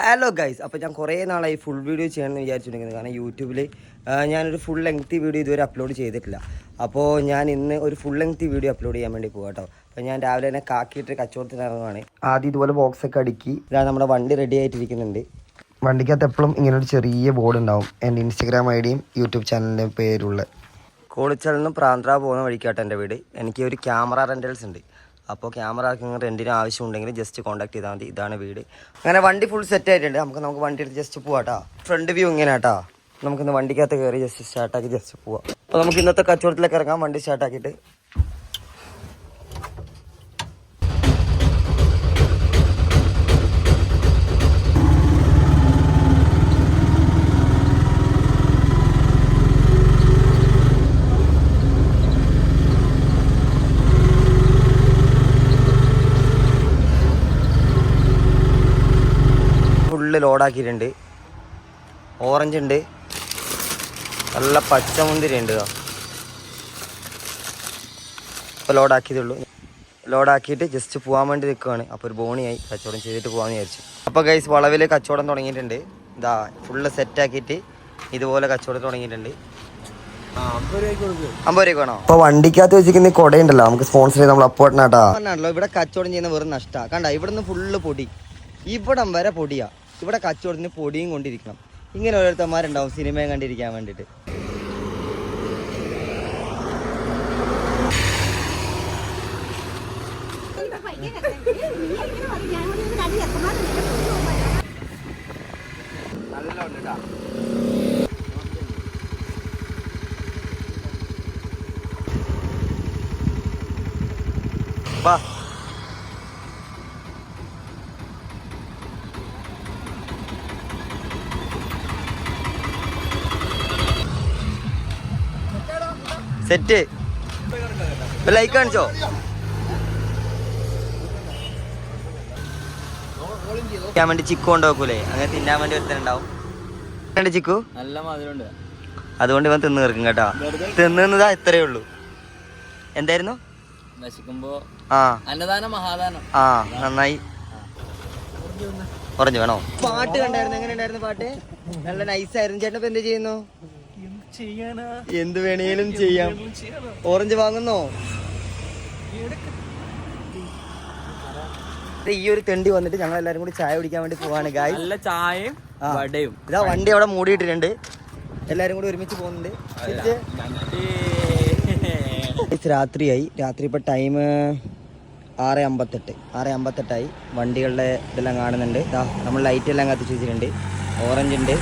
Hello guys അപ്പോൾ ഞാൻ കുറേ നാളായി ഫുൾ വീഡിയോ ചെയ്യണമെന്ന് വിചാരിച്ചിട്ടുണ്ടെങ്കിൽ കാരണം യൂട്യൂബിൽ ഞാനൊരു ഫുൾ ലെങ്തി വീഡിയോ ഇതുവരെ അപ്ലോഡ് ചെയ്തിട്ടില്ല. അപ്പോൾ ഞാൻ ഇന്ന് ഒരു ഫുൾ ലെങ്തി വീഡിയോ അപ്ലോഡ് ചെയ്യാൻ വേണ്ടി പോകാം കേട്ടോ അപ്പോൾ ഞാൻ രാവിലെ തന്നെ കാക്കിയിട്ട് കച്ചവടത്തിന് ഇറങ്ങുവാണ്. ആദ്യം ഇതുപോലെ ബോക്സൊക്കെ അടുക്കി. ഇതാണ് നമ്മുടെ വണ്ടി റെഡി ആയിട്ടിരിക്കുന്നുണ്ട്. വണ്ടിക്കകത്ത് എപ്പോഴും ഇങ്ങനെ ഒരു ചെറിയ ബോർഡ് ഉണ്ടാവും. എന്റെ ഇൻസ്റ്റഗ്രാം ഐ ഡിയും യൂട്യൂബ് ചാനലിന്റെ പേരുള്ള. കോളിച്ചാലിൽ നിന്ന് പ്രാന്ത്ര പോകുന്ന വഴിക്കാട്ടോ എന്റെ വീട്. എനിക്ക് ഒരു ക്യാമറ റെന്റൽസ് ഉണ്ട്. അപ്പോൾ ക്യാമറ ആർക്കെങ്കിലും റെന്റിന് ആവശ്യമുണ്ടെങ്കിൽ ജസ്റ്റ് കോൺടാക്ട് ചെയ്താൽ മതി. ഇതാണ് വീട്. അങ്ങനെ വണ്ടി ഫുൾ സെറ്റ് ആയിട്ടുണ്ട്. നമുക്ക് നമുക്ക് വണ്ടി എടുത്ത് ജസ്റ്റ് പോവാട്ടോ ഫ്രണ്ട് വ്യൂ ഇങ്ങനെ കേട്ടോ നമുക്കിന്ന് വണ്ടിക്കകത്ത് കയറി ജസ്റ്റ് സ്റ്റാർട്ടാക്കി ജസ്റ്റ് പോവാം. അപ്പോൾ നമുക്ക് ഇന്നത്തെ കച്ചവടത്തിലേക്ക് ഇറങ്ങാം. വണ്ടി സ്റ്റാർട്ടാക്കിയിട്ട് ഫുള്ള് ലോഡാക്കിയിട്ടുണ്ട്. ഓറഞ്ച് ഉണ്ട്. നല്ല പച്ചമുന്തിരി ഉണ്ട് അപ്പോൾ ഇപ്പോൾ ലോഡാക്കിയതേ ഉള്ളൂ. ലോഡാക്കിയിട്ട് ജസ്റ്റ് പോകാൻ വേണ്ടി നിൽക്കുകയാണ്. അപ്പോൾ ഒരു ബോണിയായി. കച്ചവടം ചെയ്തിട്ട് പോകാമെന്ന് വിചാരിച്ചു. അപ്പോൾ ഗൈസ് വളവിൽ കച്ചവടം തുടങ്ങിയിട്ടുണ്ട്. ഇതാ ഫുള്ള് സെറ്റാക്കിയിട്ട് ഇതുപോലെ കച്ചവടം തുടങ്ങിയിട്ടുണ്ട്. അമ്പത് രൂപ വേണോ? അപ്പൊ വണ്ടിക്കകത്ത് വെച്ചിരിക്കുന്ന കൊടയുണ്ടല്ലോ നമുക്ക് സ്പോൺസർ ചെയ്ത് നമ്മൾ അപ്പോട്ടനാട്ടാ പറഞ്ഞാണല്ലോ ഇവിടെ കച്ചവടം ചെയ്യുന്ന വെറും നഷ്ടാ. കണ്ട ഇവിടെ നിന്ന് ഫുള്ള് പൊടി. ഇവിടം വരെ പൊടിയാ. ഇവിടെ കച്ചവടത്തിന് പൊടിയും കൊണ്ടിരിക്കണം. ഇങ്ങനെ ഓരോരുത്തന്മാരുണ്ടാവും സിനിമയും കണ്ടിരിക്കാൻ വേണ്ടിയിട്ട്. വാ. സെറ്റ്. ലൈക്ക് കാണിച്ചോ? ഞാൻ വേണ്ടി ചിക്കു ഉണ്ടാക്കൂലേ അങ്ങനെ തിന്നാൻ വേണ്ടി ഒരുത്തനുണ്ടാവും. ചിക്കു? നല്ല മധുരമുണ്ട്. അതുകൊണ്ട് ഇവൻ തിന്നു തീർക്കും കേട്ടോ. തിന്നുന്നതാ ഇത്രയേ ഉള്ളൂ. എന്തായിരുന്നു? നശിക്കുമ്പോ ആ. അന്നദാനം മഹാദാനം. ആ നന്നായി. പറഞ്ഞു വേണോ? പാട്ട് കണ്ടായിരുന്നു. എങ്ങനെ ഉണ്ടായിരുന്നു പാട്ട്? നല്ല നൈസ് ആയിരുന്നു. ചേട്ടൻ ഇപ്പൊ എന്ത് ചെയ്യുന്നു? എന്ത് വേണേലും ചെയ്യാം. ഓറഞ്ച് വാങ്ങുന്നോ? ദേ ഈ ഒരു തെണ്ടി വന്നിട്ട് ഞങ്ങൾ എല്ലാരും കൂടി ചായ കുടിക്കാൻ വേണ്ടി പോവാണ് ഗായ് നല്ല ചായയും വടയും. ഇതാ വണ്ടി അവിടെ മൂടിയിട്ടിട്ടുണ്ട്. എല്ലാരും കൂടി ഒരുമിച്ച് പോകുന്നുണ്ട്. രാത്രിയായി. രാത്രി ഇപ്പൊ ടൈം ആറ് അമ്പത്തെട്ട്. ആറ് അമ്പത്തെട്ടായി വണ്ടികളുടെ ഇതെല്ലാം കാണുന്നുണ്ട്. ഇതാ നമ്മൾ ലൈറ്റ് എല്ലാം കത്തിച്ച് വെച്ചിട്ടുണ്ട്. ഓറഞ്ച് ഉണ്ട്.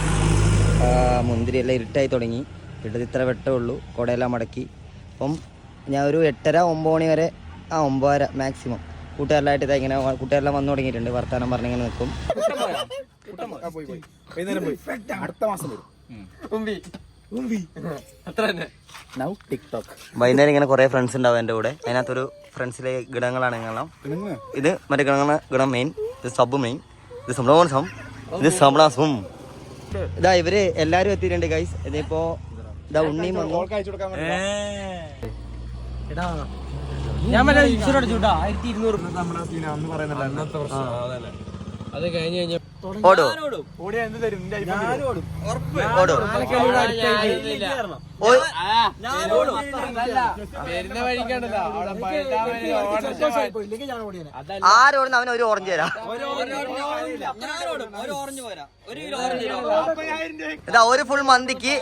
ആ, മുന്തിരി എല്ലാം ഇരുട്ടായി തുടങ്ങി. ഇട്ടത് ഇത്ര വെട്ടേ ഉള്ളൂ. കുടയെല്ലാം മടക്കി. അപ്പം ഞാൻ ഒരു എട്ടര ഒമ്പത് മണി വരെ ആ ഒമ്പതര മാക്സിമം കൂട്ടുകാരിലായിട്ട് ഇതാ ഇങ്ങനെ കൂട്ടുകാരെല്ലാം വന്നു തുടങ്ങിയിട്ടുണ്ട്. വർത്തമാനം പറഞ്ഞിങ്ങനെ നിൽക്കും. നൗ ടിക്ടോക്ക് വൈകുന്നേരം ഇങ്ങനെ കുറെ ഫ്രണ്ട്സ് ഉണ്ടാവും എന്റെ കൂടെ. അതിനകത്തൊരു ഫ്രണ്ട്സിലെ ഗിടങ്ങളാണ് ഞങ്ങളെല്ലാം ഇത് മറ്റേ ഗിടങ്ങളാണ് ഗിടം മെയിൻ ഇത് സബ് മെയിൻ ഇത് സംഭവം ഇത് സംഭളം ഇതാ ഇവർ എല്ലാരും എത്തിയിട്ടുണ്ട് ഗൈസ് ഇതിപ്പോ ഇതാ ഉണ്ണി വന്നു. ഞാൻ ഇൻഷുറൻസ് ആയിരത്തി ഇരുന്നൂറ് അത് കഴിഞ്ഞ് കഴിഞ്ഞ ഓടോ. ഓടോ. ഓ വരുന്ന വഴിക്കണ്ടല്ലോ ആരോടുന്ന് അവന് ഒരു ഓറഞ്ച് തരാം. ഇതാ ഒരു ഫുൾ മന്തിക്ക്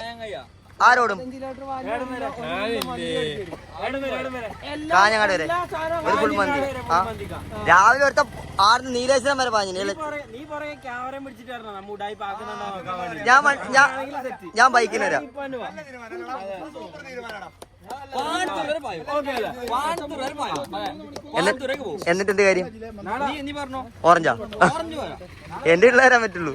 ആരോടും? കാഞ്ഞങ്ങാട് വരെ. ഒരു ഫുൾ മന്തി. ആ. രാവിലെ ഒരുത്ത ആടുന്ന് നീലേശ്വരം വരെ പാഞ്ഞു. നീ പറയാ ക്യാമറ പിടിച്ചിട്ട് വരണം നമ്മ ഉടായി പാക്കുന്നുണ്ടോ ഞാൻ ഞാൻ ഞാൻ ബൈക്കിന് വരാം. എന്നിട്ട് എന്നിട്ട് എന്ത് കാര്യം? ഓറഞ്ചാ? എന്റെ ഉള്ള വരാൻ പറ്റുള്ളൂ.